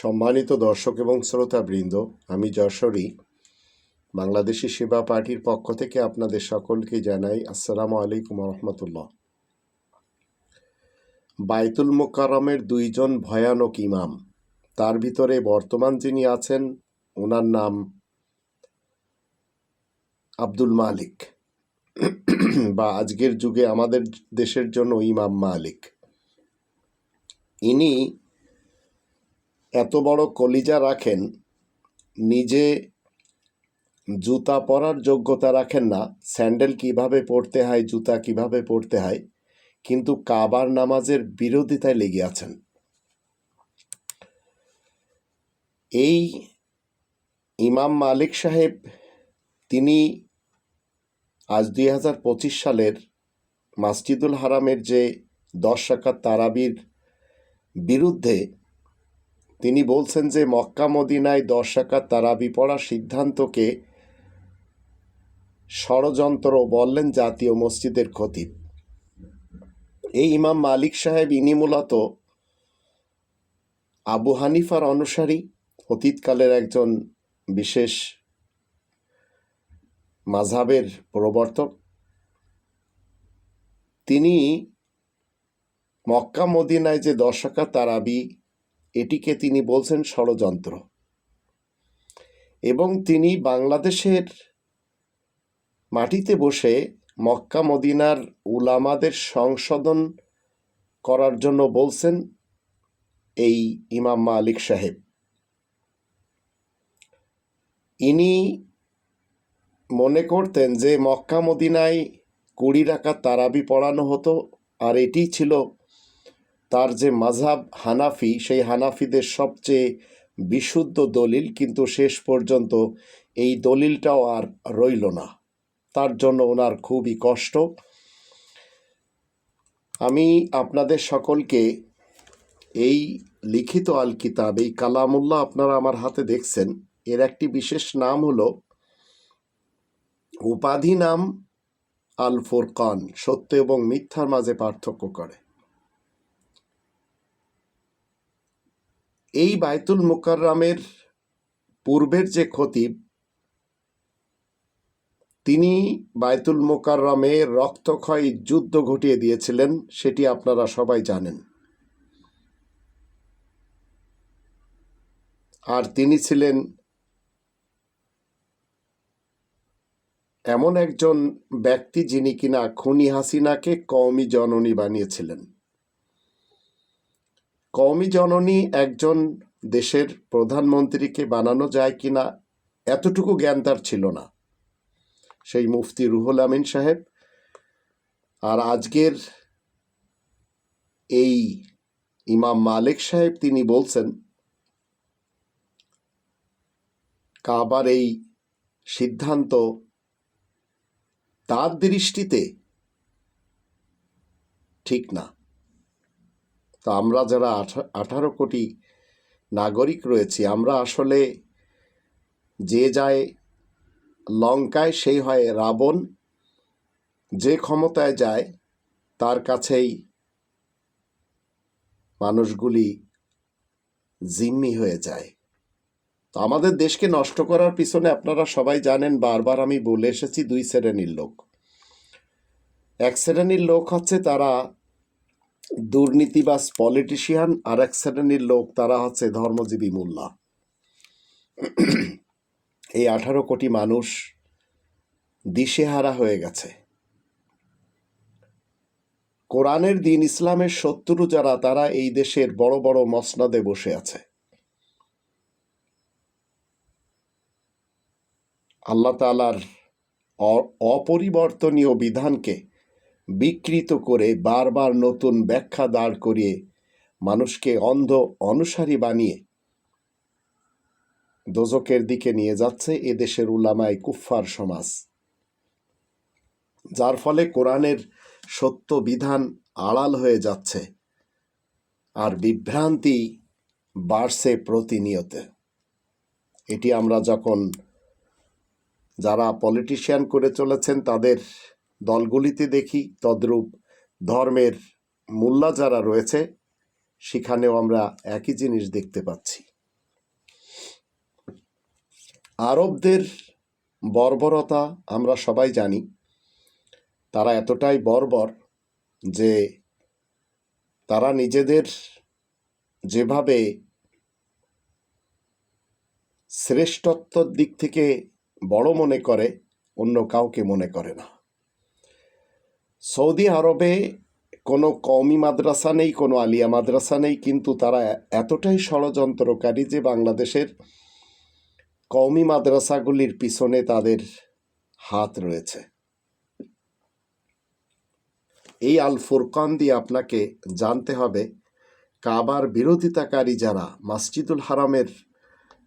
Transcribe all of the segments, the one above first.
সম্মানিত দর্শক এবং শ্রোতাবৃন্দ, আমি যশোরী, বাংলাদেশি সেবা পার্টির পক্ষ থেকে আপনাদের সকলকে জানাই আসসালামু আলাইকুম রহমতুল্লাহ। বাইতুল মোকাররমের দুইজন ভয়ানক ইমাম, তার ভিতরে বর্তমান যিনি আছেন, ওনার নাম আব্দুল মালিক। বা আজকের যুগে আমাদের দেশের জন্য ইমাম মালিক। ইনি এত বড় কলিজা রাখেন, নিজে জুতা পরার যোগ্যতা রাখেন না, স্যান্ডেল কীভাবে পরতে হয়, জুতা কীভাবে পরতে হয়, কিন্তু কাবার নামাজের বিরোধিতায় লেগে আছেন। এই ইমাম মালিক সাহেব, তিনি আজ দুই হাজার পঁচিশ সালের মাসজিদুল হারামের যে দশ শাকাত তারাবির বিরুদ্ধে তিনি বলছেন যে মক্কা, মদিনায় দশ শাকাত তারাবি পড়ার সিদ্ধান্তকে ষড়যন্ত্র বললেন জাতীয় মসজিদের খতিব। এই ইমাম মালিক সাহেব ইনি মূলত আবু হানিফার অনুসারী, অতীতকালের একজন বিশেষ মাঝাবের প্রবর্তক। তিনি মক্কা, মদিনায় যে দশকা তারাবি এটিকে তিনি বলছেন ষড়যন্ত্র। এবং তিনি বাংলাদেশের মাটিতে বসে মক্কা মদিনার উলামাদের সংশোধন করার জন্য বলছেন এই ইমাম মালিক সাহেব। ইনি মনে করতেন যে মক্কা মদিনায় কুড়ি টাকা তারাবি পড়ানো হতো, আর এটি ছিল তার যে মাঝাব হানাফি, সেই হানাফিদের সবচেয়ে বিশুদ্ধ দলিল, কিন্তু শেষ পর্যন্ত এই দলিলটাও আর রইল না। তার জন্য ওনার খুবই কষ্ট। আমি আপনাদের সকলকে এই লিখিত আল কিতাব এই কালামুল্লাহ আপনারা আমার হাতে দেখছেন, এর একটি বিশেষ নাম হলো উপাধি নাম আল ফোরকান সত্য এবং মিথ্যার মাঝে পার্থক্য করে। এই বায়তুল মুকাররামের পূর্বের যে খতিব, তিনি বায়তুল মোকাররমে রক্তক্ষয় যুদ্ধ ঘটিয়ে দিয়েছিলেন, সেটি আপনারা সবাই জানেন। আর তিনি ছিলেন এমন একজন ব্যক্তি যিনি কিনা খুনি হাসিনাকে কওমি জননী বানিয়েছিলেন। কওমি জননী একজন দেশের প্রধানমন্ত্রীকে বানানো যায় কি না এতটুকু জ্ঞান তার ছিল না। সেই মুফতি রুহুল আমিন সাহেব আর আজকের এই ইমাম মালিক সাহেব তিনি বলছেন, কাবার এই সিদ্ধান্ত তার দৃষ্টিতে ঠিক না। তো আমরা যারা আঠারো কোটি নাগরিক রয়েছি, আমরা আসলে যে যায় লঙ্কায় সেই হয় রাবণ। যে ক্ষমতায় যায়, তার কাছেই মানুষগুলি জিম্মি হয়ে যায়। তো আমাদের দেশকে নষ্ট করার পিছনে আপনারা সবাই জানেন, বারবার আমি বলে এসেছি, দুই শ্রেণির লোক। এক শ্রেণির লোক হচ্ছে তারা দুর্নীতিবাজ পলিটিশিয়ান আর এক শ্রেণির লোক তারা হচ্ছে ধর্মজীবী মোল্লা। এই আঠারো কোটি মানুষ দিশেহারা হয়ে গেছে। কোরআনের দিন ইসলামের শত্রু যারা, তারা এই দেশের বড় বড় মসনদে বসে আছে। আল্লাহ তালার অপরিবর্তনীয় বিধানকে বিকৃত করে বারবার নতুন ব্যাখ্যা দাঁড় করিয়ে মানুষকে অন্ধ অনুসারী বানিয়ে দোজকের দিকে নিয়ে যাচ্ছে এদেশের উলামায় কুফফার সমাজ। যার ফলে কোরআনের সত্য বিধান আড়াল হয়ে যাচ্ছে আর বিভ্রান্তি বাড়ছে প্রতিনিয়ত। এটি আমরা যখন যারা পলিটিশিয়ান করে চলেছেন তাদের দলগুলিতে দেখি তদ্রূপ ধর্মের মোল্লা যারা রয়েছে, সেখানেও আমরা একই জিনিস দেখতে পাচ্ছি। আরবদের বর্বরতা আমরা সবাই জানি, তারা এতটাই বর্বর যে তারা নিজেদের যেভাবে শ্রেষ্ঠত্বর দিক থেকে বড় মনে করে, অন্য কাউকে মনে করে না। সৌদি আরবে কোনো কওমি মাদ্রাসা নেই, কোনো আলিয়া মাদ্রাসা নেই, কিন্তু তারা এতটাই ষড়যন্ত্রকারী যে বাংলাদেশের কওমি মাদ্রাসাগুলির পিছনে তাদের হাত রয়েছে। এই আল ফুরকান দিয়ে আপনাকে জানতে হবে, কাবার বিরোধিতাকারী যারা, মাসজিদুল হারামের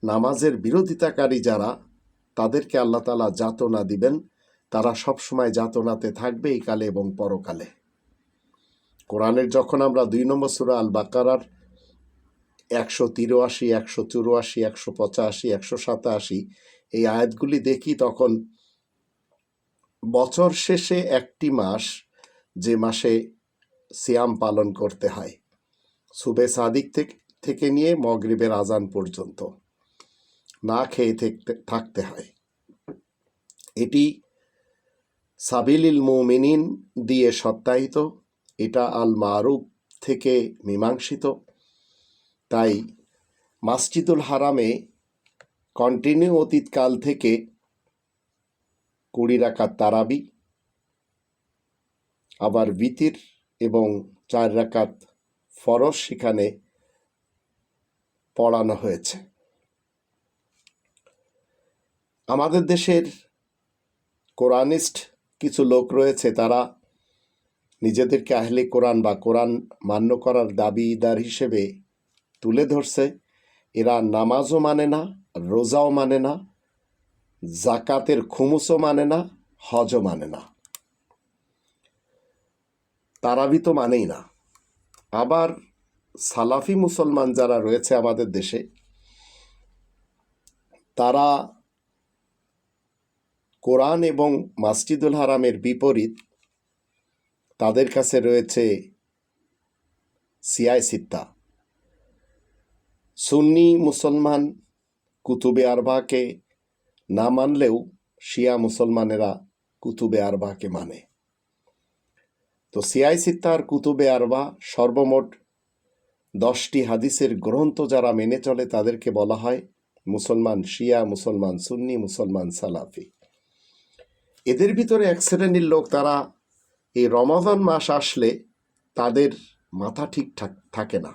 নামাজের বিরোধিতাকারী যারা, তাদেরকে আল্লাহ তালা যাতনা দিবেন। তারা সবসময় যাতনাতে থাকবে এই কালে এবং পরকালে। কোরআনের যখন আমরা দুই নম্বর সুরা আল বাকারার একশো তিরাশি, একশো চুরাশি, একশো পঁচাশি, একশো সাতাশি এই আয়াতগুলি দেখি তখন বছর শেষে একটি মাস যে মাসে সিয়াম পালন করতে হয়, সুবে সাদিক থেকে নিয়ে মগরিবের আজান পর্যন্ত। না খেয়ে থাকতে হয়। এটি সাবিলিল মুমিনিন দিয়ে সত্যায়িত, এটা আল মারুফ থেকে মীমাংসিত। তাই মাসজিদুল হারামে কন্টিনিউ অতীতকাল থেকে কুড়ি রাকাত তারাবি, আবার বিতির এবং চার রাকাত ফরজ সেখানে পড়ানো হয়েছে। আমাদের দেশের কোরআনিস্ট কিছু লোক রয়েছে, তারা নিজেদেরকে আহলে কোরআন বা কোরআন মান্য করার দাবিদার হিসেবে তুলে ধরছে। এরা নামাজও মানে না, রোজাও মানে না জাকাতের খুমুসও মানে না, হজও মানে না। তারাবি তো মানেই না। আবার সালাফি মুসলমান যারা রয়েছে আমাদের দেশে, তারা কোরআন এবং মাসজিদুল হারামের বিপরীত তাদের কাছে রয়েছে সিয়াই সিত্তা। সুন্নি মুসলমান কুতুবে আরবাকে না মানলেও শিয়া মুসলমানেরা কুতুবে আরবাকে মানে। তো সিয়াই সিত্তার কুতুবে আরবা সর্বমোট দশটি হাদিসের গ্রন্থ যারা মেনে চলে তাদেরকে বলা হয় মুসলমান শিয়া, মুসলমান সুন্নি, মুসলমান সালাফি। এদের ভিতরে এক শ্রেণির লোক তারা এই রমাদান মাস আসলে তাদের মাথা ঠিকঠাক থাকে না।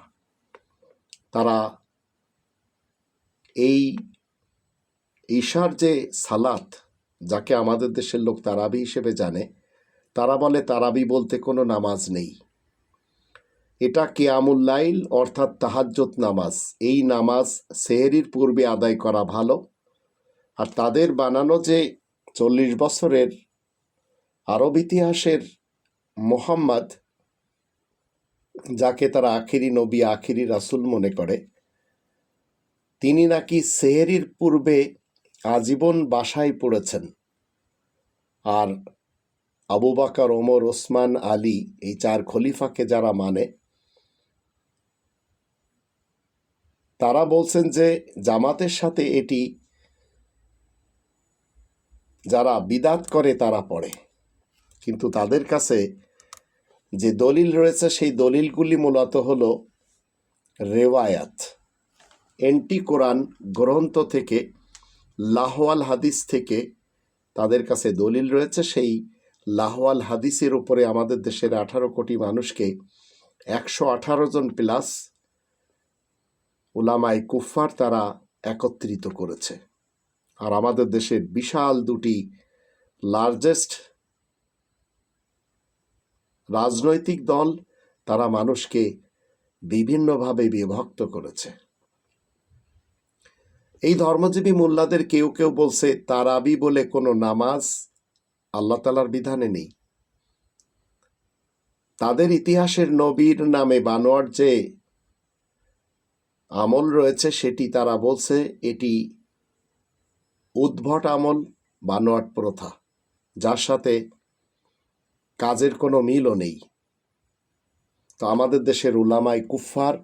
তারা এই ঈশার যে সালাত, যাকে আমাদের দেশের লোক তারাবি হিসেবে জানে, তারা বলে তারাবি বলতে কোনো নামাজ নেই। এটা কিয়ামুল্লাইল অর্থাৎ তাহাজ্জত নামাজ। এই নামাজ সেহেরির পূর্বে আদায় করা ভালো। আর তাদের বানানো যে চল্লিশ বছরের আরব ইতিহাসের মোহাম্মদ, যাকে তারা আখিরি নবী, আখিরি রাসুল মনে করে, তিনি নাকি সেহেরির পূর্বে আজীবন বাসায় পড়েছেন। আর আবু বাকার, ওমর, ওসমান, আলী এই চার খলিফাকে যারা মানে তারা বলছেন যে জামাতের সাথে এটি যারা বিদাত করে তারা পড়ে। কিন্তু তাদের কাছে যে দলিল রয়েছে, সেই দলিলগুলি মূলত হল রেওয়ায়াত। এন্টি কোরআন গ্রন্থ থেকে, লাহওয়াল হাদিস থেকে তাদের কাছে দলিল রয়েছে। সেই লাহওয়াল হাদিসের উপরে আমাদের দেশের আঠারো কোটি মানুষকে একশো আঠারো জন প্লাস ওলামাই কুফার তারা একত্রিত করেছে। আর আমাদের দেশের বিশাল দুটি লার্জেস্ট রাজনৈতিক দল, তারা মানুষকে বিভিন্নভাবে বিভক্ত করেছে। এই ধর্মজীবী মোল্লাদের কেউ কেউ বলছে, তারাবি বলে কোনো নামাজ আল্লাহ তালার বিধানে নেই। তাদের ইতিহাসের নবীর নামে বানোয়ার যে আমল রয়েছে, সেটি তারা বলছে, এটি উদ্ভট আমল বানোয়াট প্রথা, যার সাথে কাজের কোনো মিলও নেই। তো আমাদের দেশের উলামাই কুফফার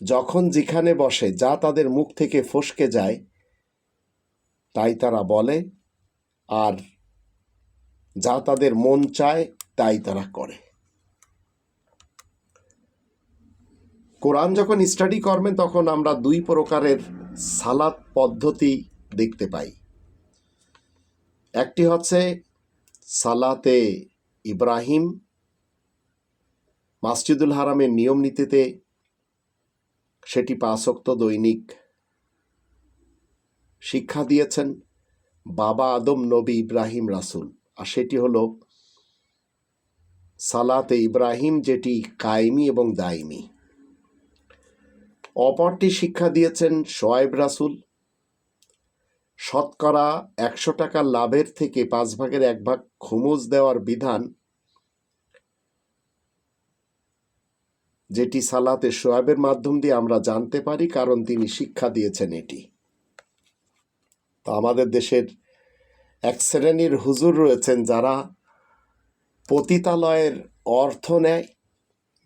যখন যেখানে বসে, যা তাদের মুখ থেকে ফসকে যায়, তাই তারা বলে, আর যা তাদের মন চায়, তাই তারা করে। কোরআন যখন স্টাডি করবেন, তখন আমরা দুই প্রকারের সালাত পদ্ধতি দেখতে পাই। একটি হচ্ছে সালাতে ইব্রাহিম, মাসজিদুল হারামের নিয়ম নীতিতে সেটি পাঁচক্ত দৈনিক শিক্ষা দিয়েছেন বাবা আদম নবী ইব্রাহিম রাসুল। আর সেটি হল সালাতে ইব্রাহিম যেটি কায়েমি এবং দায়মি। অপরটি শিক্ষা দিয়েছেন শোয়েব রাসুল। শতকরা একশো টাকা লাভের থেকে পাঁচ ভাগের এক ভাগ খুমুজ দেওয়ার বিধান যেটি সালাতে সোয়াবের মাধ্যম দিয়ে আমরা জানতে পারি, কারণ তিনি শিক্ষা দিয়েছেন এটি। তো আমাদের দেশের এক শ্রেণির হুজুর রয়েছেন যারা পতিতালয়ের অর্থ নেয়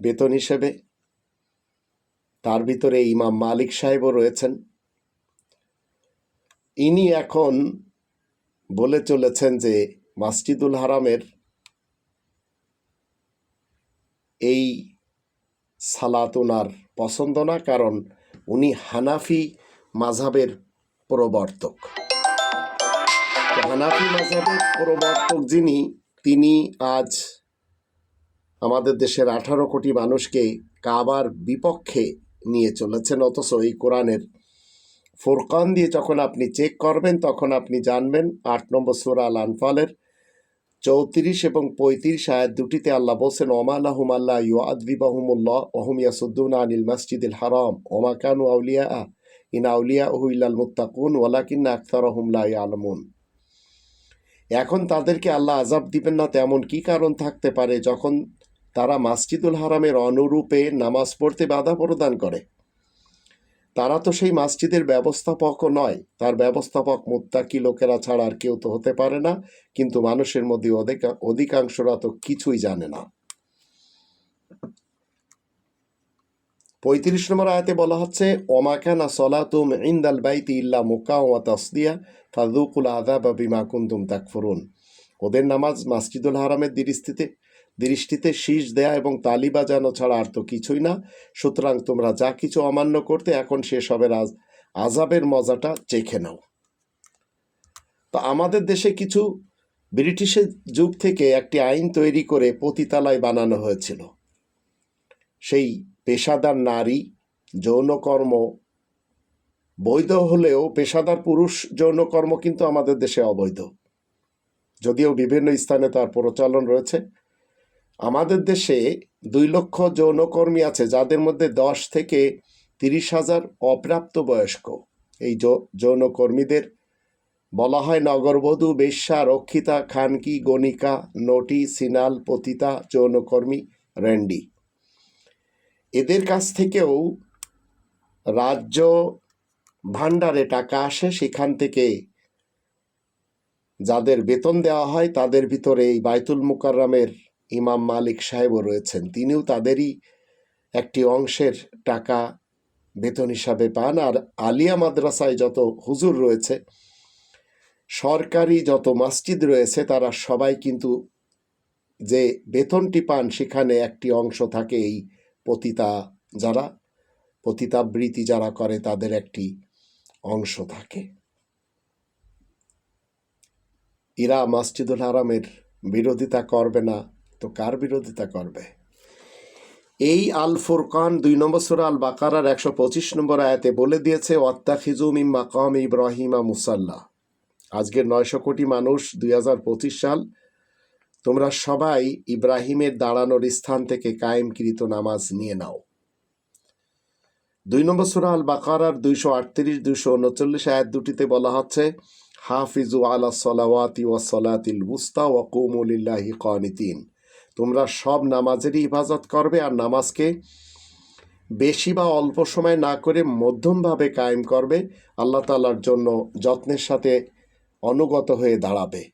বেতন হিসেবে। তার ভিতরে ইমাম মালিক সাহেবও রয়েছেন। ইনি এখন বলে চলেছেন যে মাসজিদুল হারামের এই সালাত ওনার পছন্দ না, কারণ উনি হানাফি মাঝাবের প্রবর্তক। হানাফি মাঝাবের প্রবর্তক যিনি, তিনি আজ আমাদের দেশের আঠারো কোটি মানুষকে কাবার বিপক্ষে নিয়ে চলেছেন, অথচ এই কোরআনের ফোরকান দিয়ে যখন আপনি চেক করবেন, তখন আপনি জানবেন আট নম্বর সুরা আল আনফালের চৌত্রিশ এবং পঁয়ত্রিশ আয়াত দুটিতে আল্লাহ বলছেন ওমালাহুম আল্লাহ ইউ আদবিবাহুমুল্লাহ ওহম ইয়াসুদ্দুন আনিল মসজিদুল হারাম। ওমা কানু আউলিয়া ইন আউলিয়া ওহু ইল্লাল মুত্তাকুন, ওয়ালাকিন্না আখতারহুম লা ইয়ালামুন। এখন তাদেরকে আল্লাহ আজাব দিবেন না তেমন কি কারণ থাকতে পারে যখন তারা মাসজিদুল হারামের অনুরূপে নামাজ পড়তে বাধা প্রদান করে? তারা তো সেই মসজিদের ব্যবস্থাপকও নয়। তার ব্যবস্থাপক মুত্তাকি লোকেরা ছাড়া আর কেউ তো হতে পারে না। কিন্তু মানুষের মধ্যে অধিকা- অধিকাংশরা তো কিছুই জানে না। পঁয়ত্রিশ নম্বর আয়াতে বলা হচ্ছে ওমাকানা সলাতুম ইন্দাল বাইতি ইল্লা মুকা ওয়া তাসদিয়া ফাদুকুল আযাবা বিমা কুনতুম তাকফুরুন। ওদের নামাজ মাসজিদুল হারামের দৃষ্টিতে দৃষ্টিতে শীষ দেয়া এবং তালি বাজানো ছাড়া আর তো কিছুই না। সুতরাং তোমরা যা কিছু অমান্য করতে, এখন সেসবের আজ আজাবের মজাটা চেখে নাও। তো আমাদের দেশে কিছু ব্রিটিশের যুগ থেকে একটি আইন তৈরি করে পতিতালয় বানানো হয়েছিল। সেই পেশাদার নারী যৌনকর্ম বৈধ হলেও পেশাদার পুরুষ যৌনকর্ম কিন্তু আমাদের দেশে অবৈধ। যদিও বিভিন্ন স্থানে তার প্রচলন রয়েছে। আমাদের দেশে দুই লক্ষ যৌনকর্মী আছে, যাদের মধ্যে দশ থেকে তিরিশ হাজার অপ্রাপ্ত বয়স্ক এই যৌনকর্মীদের বলা হয় নগরবধূ, বেশ্যা, রক্ষিতা, খানকি, গণিকা, নটি, সিনাল, পতিতা, যৌনকর্মী, র্যান্ডি। এদের কাছ থেকেও রাজ্য ভাণ্ডারে টাকা আসে, সেখান থেকে যাদের বেতন দেওয়া হয়, তাদের ভিতরে এই বাইতুল মুকাররমের ইমাম মালিক সাহেবও রয়েছেন। তিনিও তাদেরই একটি অংশের টাকা বেতন হিসাবে পান। আর আলিয়া মাদ্রাসায় যত হুজুর রয়েছে, সরকারি যত মসজিদ রয়েছে, তারা সবাই কিন্তু যে বেতনটি পান, সেখানে একটি অংশ থাকে এই পতিতা যারা, পতিতাবৃত্তি যারা করে, তাদের একটি অংশ থাকে। ইরা মসজিদুল হারামের বিরোধিতা করবে না। তো কার বিরোধিতা করবে? এই আল ফুরকান দুই নম্বর সুরা আল বাকারার একশো পঁচিশ নম্বর আয়াতে বলে দিয়েছে ওয়াত্তা খিজুম ইম মাকাম ইব্রাহিমা মুসাল্লাহ আজকের নয়শো কোটি মানুষ দুই হাজার পঁচিশ সাল, তোমরা সবাই ইব্রাহিমের দাঁড়ানোর স্থান থেকে কায়েমকৃত নামাজ নিয়ে নাও। দুই নম্বর সুরা আল বাকারার দুইশো আটত্রিশ, দুইশো উনচল্লিশ আয়াত দুটিতে বলা হচ্ছে, হাফিজু আলা সলাওয়াতি ওয়া সলাতিল বুস্তা ওয়া কৌমুলিল্লাহি কানিতিন। তোমরা সব নামাজেরই হিফাজত করবে আর নামাজকে বেশি বা অল্প সময় না করে মধ্যমভাবে কায়েম করবে, আল্লাহ তালার জন্য যত্নের সাথে অনুগত হয়ে দাঁড়াবে।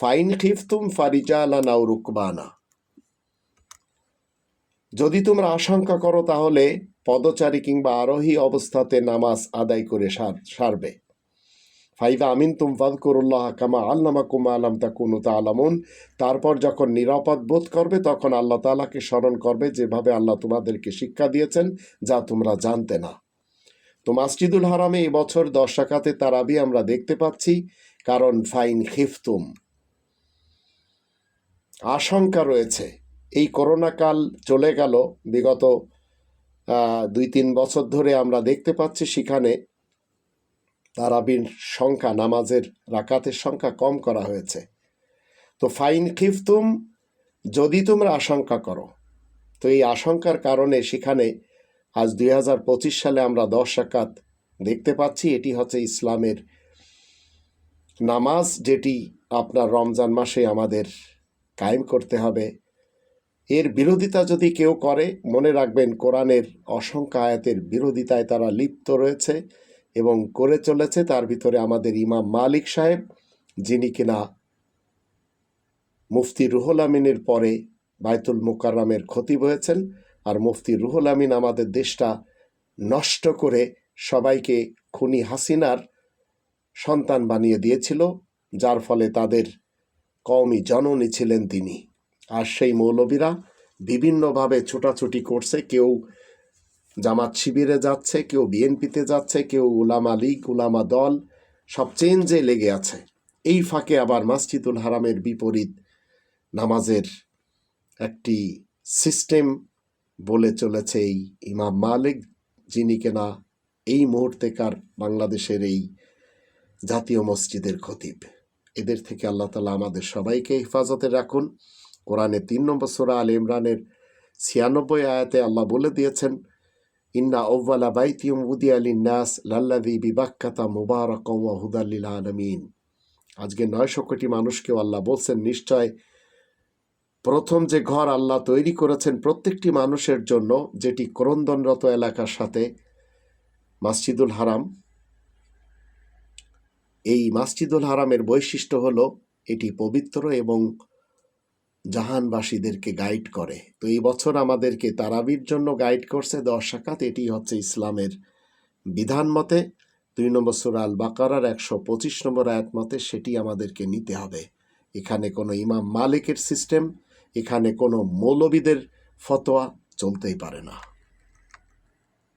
ফাইন খিফতুম ফারিজালা নাও রুকবানা। যদি তোমরা আশঙ্কা করো তাহলে পদচারী কিংবা আরোহী অবস্থাতে নামাজ আদায় করে সার, সারবে। ফাইদা আমিন তুম ফাদকুরুল্লাহ কামা আল্লামা কুমা আলাম তাকুনু তালামুন তারপর যখন নিরাপদ বোধ করবে, তখন আল্লাহ তালাকে স্মরণ করবে যেভাবে আল্লাহ তোমাদেরকে শিক্ষা দিয়েছেন যা তোমরা জানতে না। তো মাসজিদুল হারামে এই বছর দশ টাকাতে তারাবি আমরা দেখতে পাচ্ছি, কারণ ফাইন খিফতুম। আশঙ্কা রয়েছে। এই করোনা কাল চলে গেল, বিগত দুই তিন বছর ধরে আমরা দেখতে পাচ্ছি সেখানে তারাবির সংখ্যা, নামাজের রাকাতের সংখ্যা কম করা হয়েছে। তো ফাইন খিফতুম, যদি তোমরা আশঙ্কা করো। তো এই আশঙ্কার কারণে সেখানে আজ দুই হাজার পঁচিশ সালে আমরা দশ রাকাত দেখতে পাচ্ছি। এটি হচ্ছে ইসলামের নামাজ, যেটি আপনার রমজান মাসে আমাদের কায়েম করতে হবে। এর বিরোধিতা যদি কেউ করে, মনে রাখবেন কোরআনের অসংখ্য আয়াতের বিরোধিতায় তারা লিপ্ত রয়েছে। এবং করে চলেছে। তার ভিতরে আমাদের ইমাম মালিক সাহেব, যিনি কিনা মুফতি রুহুল আমিনের পরে বায়তুল মুকাররামের খতিব হয়েছেন। আর মুফতি রুহুল আমিন আমাদের দেশটা নষ্ট করে সবাইকে খুনি হাসিনার সন্তান বানিয়ে দিয়েছিল, যার ফলে তাদের কওমি জননী ছিলেন তিনি। আর সেই মৌলবীরা বিভিন্নভাবে ছোটাছুটি করছে। কেউ জামাত শিবিরে যাচ্ছে, কেউ বিএনপিতে যাচ্ছে, কেউ উলামা লীগ, উলামা দল, সব চেঞ্জে লেগে আছে। এই ফাঁকে আবার মসজিদুল হারামের বিপরীত নামাজের একটি সিস্টেম বলে চলেছে এই ইমাম মালিক, যিনি কেনা এই মুহূর্তেকার বাংলাদেশের এই জাতীয় মসজিদের খতিব। এদের থেকে আল্লাহ তালা আমাদের সবাইকে হেফাজতে রাখুন। কোরআনে তিন নম্বর সোরা আল ইমরানের ছিয়ানব্বই আয়াতে আল্লাহ বলে দিয়েছেন ইন্না ওভালা বাইতিউম উদি আলী নাস লাল্লাদি বিবাক্কাতা মুবারক ওয়া হুদাল্লিল আলমিন আজকে নয়শো কোটি মানুষকেও আল্লাহ বলছেন, নিশ্চয় প্রথম যে ঘর আল্লাহ তৈরি করেছেন প্রত্যেকটি মানুষের জন্য, যেটি ক্রন্দনরত এলাকার সাথে মাসজিদুল হারাম, এই মাসজিদুল হারামের বৈশিষ্ট্য হলো এটি পবিত্র এবং জাহানবাসীদেরকে গাইড করে। তো এই বছর আমাদেরকে তারাবির জন্য গাইড করছে দশ শাখাত, এটি হচ্ছে ইসলামের বিধান মতে। দুই নম্বর সুরা আল বাকারার একশো পঁচিশ নম্বর আয়াত মতে সেটি আমাদেরকে নিতে হবে। এখানে কোনো ইমাম মালিকের সিস্টেম এখানে কোনো মৌলবীদের ফতোয়া চলতেই পারে না।